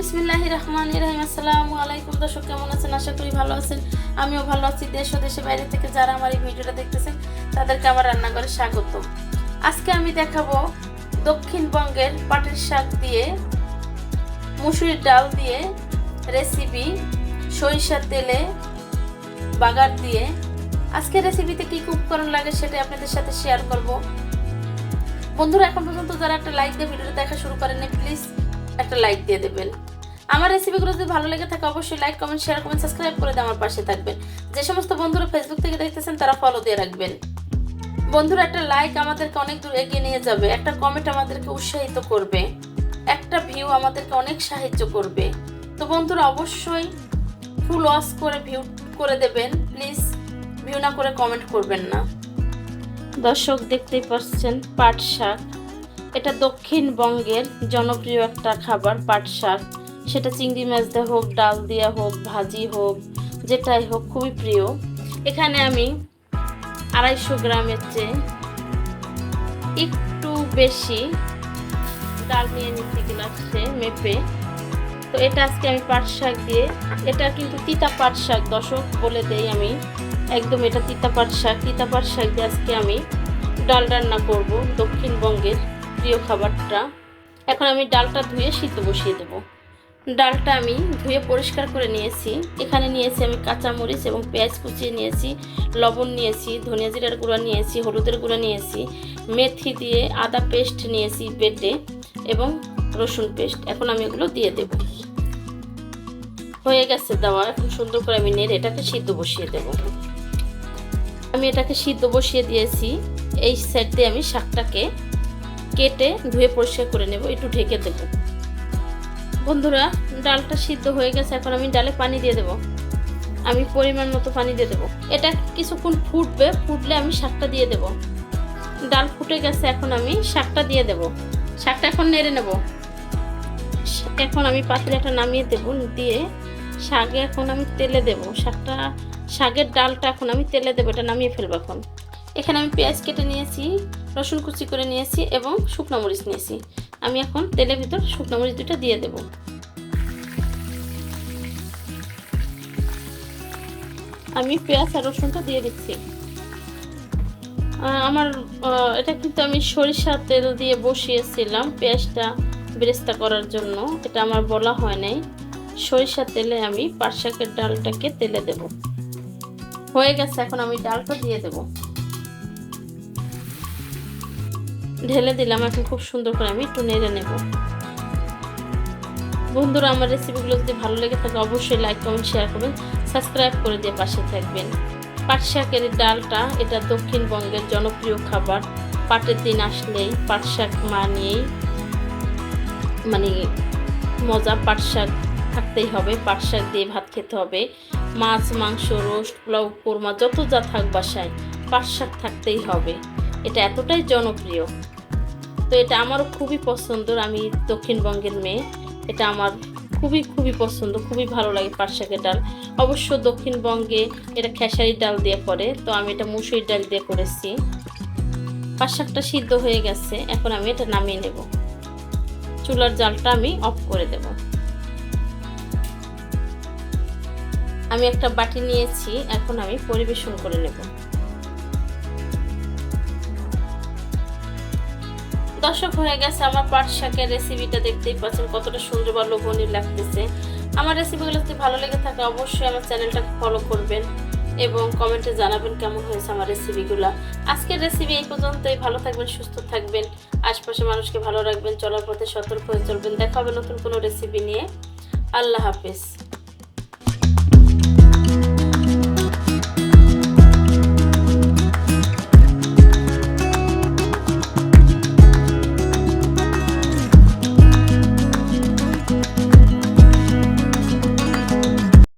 বিসমিল্লাহ রহমান রহিম আসসালামু আলাইকুম। দর্শক, কেমন আছেন? আশা করি ভালো আছেন। আমিও ভালো আছি। দেশ ও দেশের বাইরে থেকে যারা আমার এই ভিডিওটা দেখতেছেন, তাদেরকে আমার রান্নাঘরে স্বাগত। আজকে আমি দেখাবো দক্ষিণবঙ্গের পাটের শাক দিয়ে, মুসুরির ডাল দিয়ে রেসিপি সরিষার তেলে, বাগার দিয়ে। আজকের রেসিপিতে কী কী উপকরণ লাগে সেটা আপনাদের সাথে শেয়ার করব। বন্ধুরা, এখন পর্যন্ত যারা একটা লাইক দিয়ে ভিডিওটা দেখা শুরু করেননি প্লিজ একটা লাইক দিয়ে দেবেন। আমার রেসিপিগুলো যদি ভালো লেগে থাকে, অবশ্যই like comment share comment subscribe করে দিয়ে আমার পাশে থাকবেন। যে সমস্ত বন্ধুরা ফেসবুক থেকে দেখতেছেন, তারা ফলো দিয়ে রাখবেন। বন্ধুরা, একটা লাইক আমাদেরকে অনেক দূর এগিয়ে নিয়ে যাবে, একটা কমেন্ট আমাদেরকে উৎসাহিত করবে, একটা ভিউ আমাদেরকে অনেক সাহায্য করবে। তো বন্ধুরা, অবশ্যই ফুল ওয়াশ করে ভিউ করে দেবেন প্লিজ ভিউ না করে কমেন্ট করবেন না। দর্শক, দেখতেই পাচ্ছেন, পাট শাক। এটা দক্ষিণবঙ্গের জনপ্রিয় একটা খাবার, পাট শাক। সেটা চিংড়ি মাছ দিয়ে হোক, ডাল দিয়ে হোক, ভাজি হোক, যেটাই হোক, খুবই প্রিয়। এখানে আমি আড়াইশো গ্রামের চেয়ে একটু বেশি ডাল নিয়ে নিচ্ছি গ্লাসে মেপে। তো এটা আজকে আমি পাট শাক দিয়ে, এটা কিন্তু তিতা পাট শাক দশক বলে দেই আমি। একদম এটা তিতা পাট শাক, তিতা পাট শাক দিয়ে আজকে আমি ডাল রান্না করব দক্ষিণবঙ্গের প্রিয় খাবারটা। এখন আমি ডালটা ধুয়ে সিদ্ধ বসিয়ে দেবো। ডালটা আমি ধুয়ে পরিষ্কার করে নিয়েছি। এখানে নিয়েছি আমি কাঁচামরিচ এবং পেঁয়াজ কুচিয়ে নিয়েছি, লবণ নিয়েছি, ধনিয়া জিরার গুঁড়া নিয়েছি, হলুদের গুঁড়া নিয়েছি, মেথি দিয়ে আদা পেস্ট নিয়েছি বেটে এবং রসুন পেস্ট। এখন আমি এগুলো দিয়ে দেব। হয়ে গেছে দেওয়া। এখন সুন্দর করে আমি নেড়ে এটাকে সিদ্ধ বসিয়ে দেব। আমি এটাকে সিদ্ধ বসিয়ে দিয়েছি। এই সাইড দিয়ে আমি শাকটাকে কেটে ধুয়ে পরিষ্কার করে নেব। একটু ঢেকে দেব। বন্ধুরা, ডালটা সিদ্ধ হয়ে গেছে, এখন আমি ডালে পানি দিয়ে দেব। আমি পরিমাণ মতো পানি দিয়ে দেব। এটা কিছুক্ষণ ফুটবে, ফুটলে আমি শাকটা দিয়ে দেব। ডাল ফুটে গেছে, এখন আমি শাকটা দিয়ে দেব। শাকটা এখন নেড়ে নেব। এখন আমি পাতিলাটা নামিয়ে দেব, দিয়ে শাকে এখন আমি তেলে দেব। শাকটা, শাকের ডালটা এখন আমি তেলে দেবো, এটা নামিয়ে ফেলব এখন। এখানে আমি পেঁয়াজ কেটে নিয়েছি, রসুন কুচি করে নিয়েছি এবং শুকনো মরিচ নিয়েছি। আমি এখন তেলের ভিতর শুকনো মরিচ দুটো দিয়ে দেব। আমি পেঁয়াজ আর রসুনটা দিয়ে দিচ্ছি। আমার এটা কিন্তু আমি সরিষার তেল দিয়ে বসিয়েছিলাম পেঁয়াজটা বেরেস্তা করার জন্য। এটা আমার বলা হয় নাই। সরিষার তেলে আমি পাট শাকের ডালটাকে তেলে দেব। হয়ে গেছে, এখন আমি ডালটা দিয়ে দেবো। ঢেলে দিলাম, এখন খুব সুন্দর করে আমি একটু নেড়ে নেব। বন্ধুরা, আমার রেসিপিগুলো যদি ভালো লেগে থাকে, অবশ্যই লাইক কমেন্ট শেয়ার করবেন। সাবস্ক্রাইব করে দিয়ে পাশে থাকবেন। পাট শাকের ডালটা, এটা দক্ষিণবঙ্গের জনপ্রিয় খাবার। পাটের দিন আসলেই পাট শাক মা নিয়েই মানে মজা পাট শাক থাকতেই হবে, পাট শাক দিয়ে ভাত খেতে হবে। মাছ, মাংস, রোস্ট, পোলাও, কোরমা, যত যা থাক বাসায় পাট শাক থাকতেই হবে। এটা এতটাই জনপ্রিয়। তো এটা আমারও খুবই পছন্দ, আমি দক্ষিণবঙ্গের মেয়ে। এটা আমার খুবই খুবই পছন্দ, খুবই ভালো লাগে পাট শাকের ডাল। অবশ্য দক্ষিণবঙ্গে এটা খেসারি ডাল দিয়ে করে, তো আমি এটা মুসুরির ডাল দিয়ে করেছি। পাট শাকটা সিদ্ধ হয়ে গেছে, এখন আমি এটা নামিয়ে নেব। চুলার জালটা আমি অফ করে দেব। আমি একটা বাটি নিয়েছি, এখন আমি পরিবেশন করে নেব। দর্শক হয়ে গেছে আমার পাট শাকের রেসিপিটা দেখতেই পাচ্ছেন, কতটা সুন্দর বা লোভনীয় লাগতেছে। আমার রেসিপিগুলো যদি ভালো লেগে থাকে অবশ্যই আমার চ্যানেলটাকে ফলো করবেন এবং কমেন্টে জানাবেন কেমন হয়েছে আমার রেসিপিগুলো আজকের রেসিপি এই পর্যন্তই, ভালো থাকবেন, সুস্থ থাকবেন আশপাশে মানুষকে ভালো রাখবেন, চলার পথে সতর্ক হয়ে চলবেন। দেখা হবে নতুন কোনো রেসিপি নিয়ে। আল্লাহ হাফিজ।